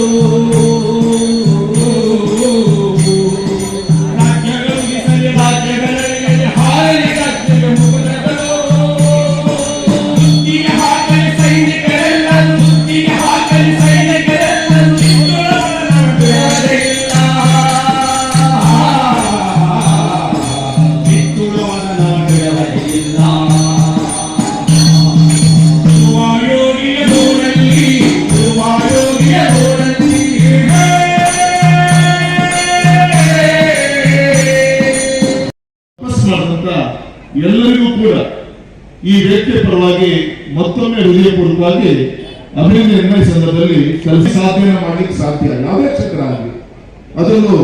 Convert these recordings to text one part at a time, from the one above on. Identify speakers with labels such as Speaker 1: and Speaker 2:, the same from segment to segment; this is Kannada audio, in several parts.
Speaker 1: Oh. ಪರವಾಗಿ ಮತ್ತೊಮ್ಮೆ ಹೃದಯಪೂರ್ವಕವಾಗಿ ಅಭಿನಂದನೆ ಸಂದರ್ಭದಲ್ಲಿ ಕೆಲಸ ಸಾಧನೆ ಮಾಡಲಿಕ್ಕೆ ಸಾಧ್ಯ ಯಾವುದೇ ಚಕ್ರ ಆಗಲಿ ಅದರಲ್ಲೂ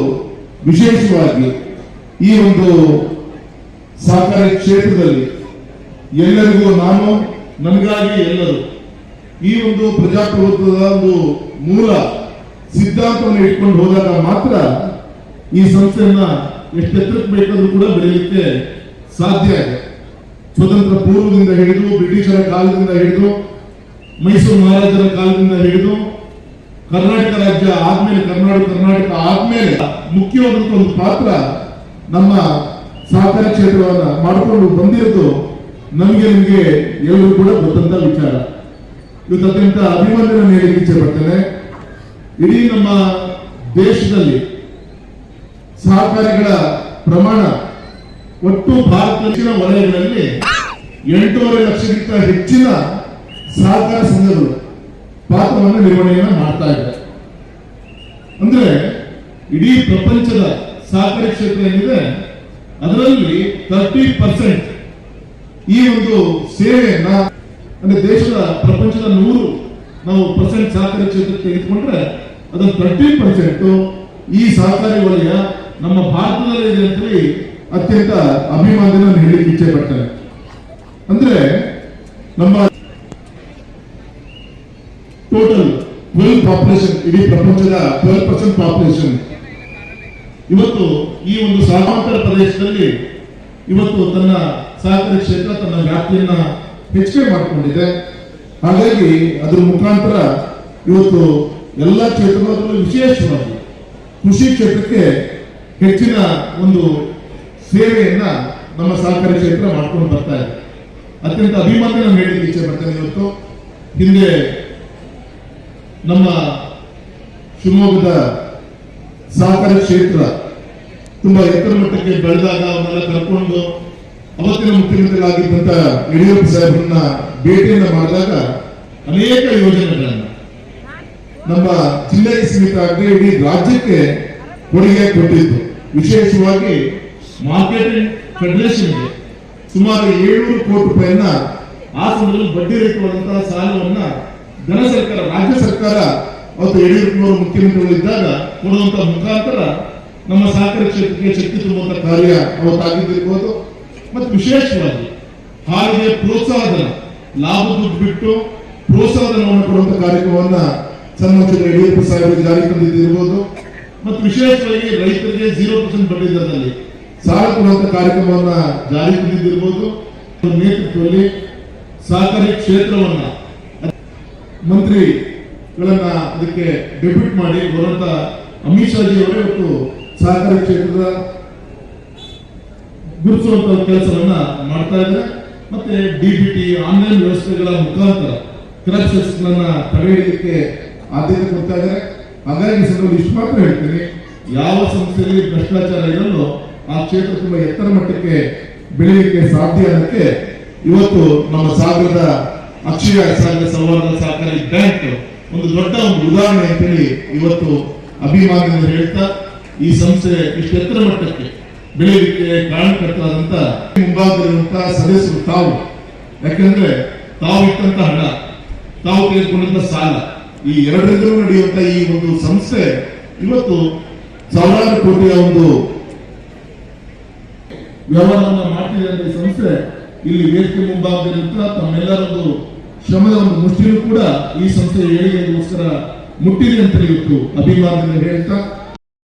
Speaker 1: ವಿಶೇಷವಾಗಿ ಈ ಒಂದು ಸಹಕಾರಿ ಕ್ಷೇತ್ರದಲ್ಲಿ ಎಲ್ಲರಿಗೂ ನಾನು, ನನಗಾಗಿ ಎಲ್ಲರೂ ಈ ಒಂದು ಪ್ರಜಾಪ್ರಭುತ್ವದ ಒಂದು ಮೂಲ ಸಿದ್ಧಾಂತವನ್ನು ಇಟ್ಕೊಂಡು ಹೋದಾಗ ಮಾತ್ರ ಈ ಸಂಸ್ಥೆಯನ್ನ ಎಷ್ಟು ಎತ್ತರಕ್ಕೆ ಬೇಕಾದ್ರೂ ಕೂಡ ಬೆಳೆಯಲಿಕ್ಕೆ ಸಾಧ್ಯ ಇದೆ. ಸ್ವತಂತ್ರ ಪೂರ್ವದಿಂದ ಹಿಡಿದು, ಬ್ರಿಟಿಷರ ಕಾಲದಿಂದ ಹಿಡಿದು, ಮೈಸೂರು ಮಹಾರಾಜರ ಕಾಲದಿಂದ ಹಿಡಿದು, ಕರ್ನಾಟಕ ರಾಜ್ಯ ಆದ್ಮೇಲೆ, ಕರ್ನಾಟಕ ಕರ್ನಾಟಕ ಆದ್ಮೇಲೆ ಮುಖ್ಯವಾದಂತ ಒಂದು ಪಾತ್ರ ನಮ್ಮ ಸಹಕಾರ ಕ್ಷೇತ್ರವನ್ನ ಮಾಡಿಕೊಂಡು ಬಂದಿರೋದು ನಮಗೆ, ನಿಮಗೆ ಎಲ್ಲರೂ ಕೂಡ ಗೊತ್ತಂತ ವಿಚಾರ. ಇವತ್ತು ಅತ್ಯಂತ ನೀಡಲಿಕ್ಕೆ ಇಚ್ಛೆ ಪಡ್ತೇನೆ. ಇಡೀ ನಮ್ಮ ದೇಶದಲ್ಲಿ ಸಹಕಾರಿಗಳ ಪ್ರಮಾಣ ಒಟ್ಟು ಭಾರತದ ವಲಯಗಳಲ್ಲಿ ಎಂಟೂವರೆ ಲಕ್ಷಕ್ಕಿಂತ ಹೆಚ್ಚಿನ ಸಹಕಾರ ಸಂಘಗಳು ಪಾತ್ರವನ್ನು ನಿರ್ವಹಣೆಯನ್ನು ಮಾಡ್ತಾ ಇದೆ ಅಂದ್ರೆ ಇಡೀ ಪ್ರಪಂಚದ ಸಹಕಾರಿ ಕ್ಷೇತ್ರ ಏನಿದೆ, ಅದರಲ್ಲಿ ತರ್ಟಿ ಪರ್ಸೆಂಟ್ ಈ ಒಂದು ಸೇವೆಯನ್ನ ಅಂದ್ರೆ ದೇಶದ ಪ್ರಪಂಚದ ನೂರು ನಾವು ಪರ್ಸೆಂಟ್ ಸಹಕಾರಿ ಕ್ಷೇತ್ರ ತೆಗೆದುಕೊಂಡ್ರೆ ಅದರ ತರ್ಟಿ ಪರ್ಸೆಂಟ್ ಈ ಸಹಕಾರಿ ವಲಯ ನಮ್ಮ ಭಾರತದಲ್ಲಿ ಇದೆ ಅಂತೇಳಿ ಅತ್ಯಂತ ಅಭಿಮಾನದಿಂದ ನಾನು ಇಚ್ಛೆ ಪಡ್ತೇನೆ ಅಂದ್ರೆ ನಮ್ಮ ಟೋಟಲ್ ಟ್ವೆಲ್ ಪಾಪ್ಯುಲೇಷನ್ ಇಡೀ ಪ್ರಪಂಚದ ಟ್ವೆಲ್ ಪರ್ಸೆಂಟ್ ಪಾಪ್ಯುಲೇಷನ್ ಇವತ್ತು ಈ ಒಂದು ಸಾಮಾಂತರ ಪ್ರದೇಶದಲ್ಲಿ ಇವತ್ತು ತನ್ನ ಸಹಕಾರಿ ಕ್ಷೇತ್ರ ತನ್ನ ವ್ಯಾಪ್ತಿಯನ್ನ ಹೆಚ್ಚಿಗೆ ಮಾಡಿಕೊಂಡಿದೆ. ಹಾಗಾಗಿ ಅದರ ಮುಖಾಂತರ ಇವತ್ತು ಎಲ್ಲ ಕ್ಷೇತ್ರಗಳಲ್ಲೂ ವಿಶೇಷವಾಗಿ ಕೃಷಿ ಕ್ಷೇತ್ರಕ್ಕೆ ಹೆಚ್ಚಿನ ಒಂದು ಸೇವೆಯನ್ನ ನಮ್ಮ ಸಹಕಾರಿ ಕ್ಷೇತ್ರ ಮಾಡ್ಕೊಂಡು ಬರ್ತಾ ಇದೆ. ಅತ್ಯಂತ ಅಭಿಮಾನ ನಾನು ಹೇಳಲಿಕ್ಕೆ ಇಚ್ಛೆ ಬರ್ತೇನೆ ಇವತ್ತು ಹಿಂದೆ ನಮ್ಮ ಶಿವಮೊಗ್ಗದ ಸಹಕಾರಿ ಕ್ಷೇತ್ರ ತುಂಬಾ ಎತ್ತರ ಮಟ್ಟಕ್ಕೆ ಬೆಳೆದಾಗ ಅವನ್ನೆಲ್ಲ ಕರ್ಕೊಂಡು ಅವತ್ತಿನ ಮುಖ್ಯಮಂತ್ರಿಗಳಾಗಿದ್ದಂತ ಯಡಿಯೂರಪ್ಪ ಸಾಹೇಬ್ರನ್ನ ಭೇಟಿಯನ್ನ ಮಾಡಿದಾಗ ಅನೇಕ ಯೋಜನೆಗಳನ್ನ ನಮ್ಮ ಜಿಲ್ಲೆಗೆ ಸೀಮಿತ ಆಗದೆ ಇಡೀ ರಾಜ್ಯಕ್ಕೆ ಕೊಡುಗೆ ಕೊಟ್ಟಿದ್ದು. ವಿಶೇಷವಾಗಿ ಮಾರ್ಕೆಟಿಂಗ್ ಫೆಡರೇಷನ್ಗೆ ಸುಮಾರು ಏಳ್ನೂರು ಕೋಟಿ ರೂಪಾಯಿಯನ್ನ ಆ ಸಮಯದಲ್ಲಿ ಬಡ್ಡಿ ರಹಿತವಾದಂತಹ ಸಾಲವನ್ನ ಧನ ಸರ್ಕಾರ, ರಾಜ್ಯ ಸರ್ಕಾರ ಅವತ್ತು ಯಡಿಯೂರಪ್ಪನವರು ಮುಖ್ಯಮಂತ್ರಿಗಳು ಇದ್ದಾಗ ಕೊಡುವಂತ ಮುಖಾಂತರ ನಮ್ಮ ಸಹಕಾರ ಕ್ಷೇತ್ರಕ್ಕೆ ಶಕ್ತಿ ತುಂಬುವಂತಹ ಕಾರ್ಯ ಅವತ್ತಾಗಿದ್ದಿರ್ಬೋದು ಮತ್ತು ವಿಶೇಷವಾಗಿ ಹಾಲಿಗೆ ಪ್ರೋತ್ಸಾಹಧನ ಲಾಭ ದುಡ್ಡು ಬಿಟ್ಟು ಪ್ರೋತ್ಸಾಹಧನವನ್ನು ಕೊಡುವಂತ ಕಾರ್ಯಕ್ರಮವನ್ನ ಸನ್ಮಾನಿಸಿದ ಯಡಿಯೂರಪ್ಪ ಸಾಹೇಬರು ಜಾರಿ ತಂದಿದ್ದಿರ್ಬೋದು. ಮತ್ತು ವಿಶೇಷವಾಗಿ ರೈತರಿಗೆ ಜೀರೋ ಪರ್ಸೆಂಟ್ ಬಡ್ಡಿ ದರದಲ್ಲಿ ಕೊಡುವಂತ ಕಾರ್ಯಕ್ರಮವನ್ನ ಜಾರಿ ತಂದಿದ್ದಿರ್ಬೋದು ನೇತೃತ್ವದಲ್ಲಿ ಸಹಕಾರಿ ಕ್ಷೇತ್ರವನ್ನ ಮಂತ್ರಿಗಳನ್ನ ಅದಕ್ಕೆ ಡೆಬ್ಯೂಟ್ ಮಾಡಿ ಬರುವಂತ ಅಮಿತ್ ಶಾಜಿ ಅವರೇ ಇವತ್ತು ಸಹಕಾರಿ ಕ್ಷೇತ್ರದ ಗುರುತಿಸುವಂತ ಕೆಲಸವನ್ನ ಮಾಡ್ತಾ ಇದ್ದಾರೆ. ಮತ್ತೆ ಡಿಬಿಟಿ ಆನ್ಲೈನ್ ವ್ಯವಸ್ಥೆಗಳ ಮುಖಾಂತರ ಕ್ರಾಪ್ಸಸ್ ಗಳನ್ನ ತಡೆ ಹಿಡಿಯಲಿಕ್ಕೆ ಆದ್ಯತೆ ಕೊಡ್ತಾ ಇದ್ದಾರೆ. ಹಾಗಾಗಿ ಸಂದರ್ಭದಲ್ಲಿ ಇಷ್ಟು ಮಾತ್ರ ಹೇಳ್ತೀನಿ. ಯಾವ ಸಂಸ್ಥೆಯಲ್ಲಿ ಭ್ರಷ್ಟಾಚಾರ ಇರಲ್ಲೋ ಆ ಕ್ಷೇತ್ರ ತುಂಬಾ ಎತ್ತರ ಮಟ್ಟಕ್ಕೆ ಬೆಳೆಯಲಿಕ್ಕೆ ಸಾಧ್ಯ ಅನ್ನಕ್ಕೆ ಇವತ್ತು ನಮ್ಮ ಸಾಗರದ ಅಕ್ಷಯ ಸಾಗರ ಸಂವರ್ಧನ ಸಹಕಾರಿ ಬ್ಯಾಂಕ್ ಒಂದು ದೊಡ್ಡ ಒಂದು ಉದಾಹರಣೆ ಅಂತೇಳಿ ಇವತ್ತು ಅಭಿಮಾನದಿಂದ ಹೇಳ್ತಾ, ಈ ಸಂಸ್ಥೆ ಇಷ್ಟು ಎತ್ತರ ಮಟ್ಟಕ್ಕೆ ಬೆಳೆಯಲಿಕ್ಕೆ ಕಾರಣಕರ್ತರಾದಂತ ಮುಂಭಾಗದಲ್ಲಿರುವಂತಹ ಸದಸ್ಯರು ತಾವು. ಯಾಕಂದ್ರೆ ತಾವು ಇಟ್ಟಂತ ಹಣ, ತಾವು ತೆಗೆದುಕೊಂಡಂತ ಸಾಲ, ಈ ಎರಡರಿಂದಲೂ ನಡೆಯುವಂತ ಈ ಒಂದು ಸಂಸ್ಥೆ ಇವತ್ತು ಸಾವಿರಾರು ಕೋಟಿಯ ಒಂದು ವ್ಯವಹಾರವನ್ನ ಮಾಡ್ತಿದೆ ಅಂತ ಸಂಸ್ಥೆ, ಇಲ್ಲಿ ವೇದಿಕೆ ಮುಂಭಾಗದಲ್ಲಿರುತ್ತ ತಮ್ಮೆಲ್ಲರೊಂದು ಶ್ರಮದ ಒಂದು ಮುಷ್ಟಿಯೂ ಕೂಡ ಈ ಸಂಸ್ಥೆಯ ಏಳಿಗೆಗೋಸ್ಕರ ಮುಟ್ಟಿದೆ ಅಂತ ಇವತ್ತು ಅಭಿಮಾನದಿಂದ ಹೇಳ್ತಾ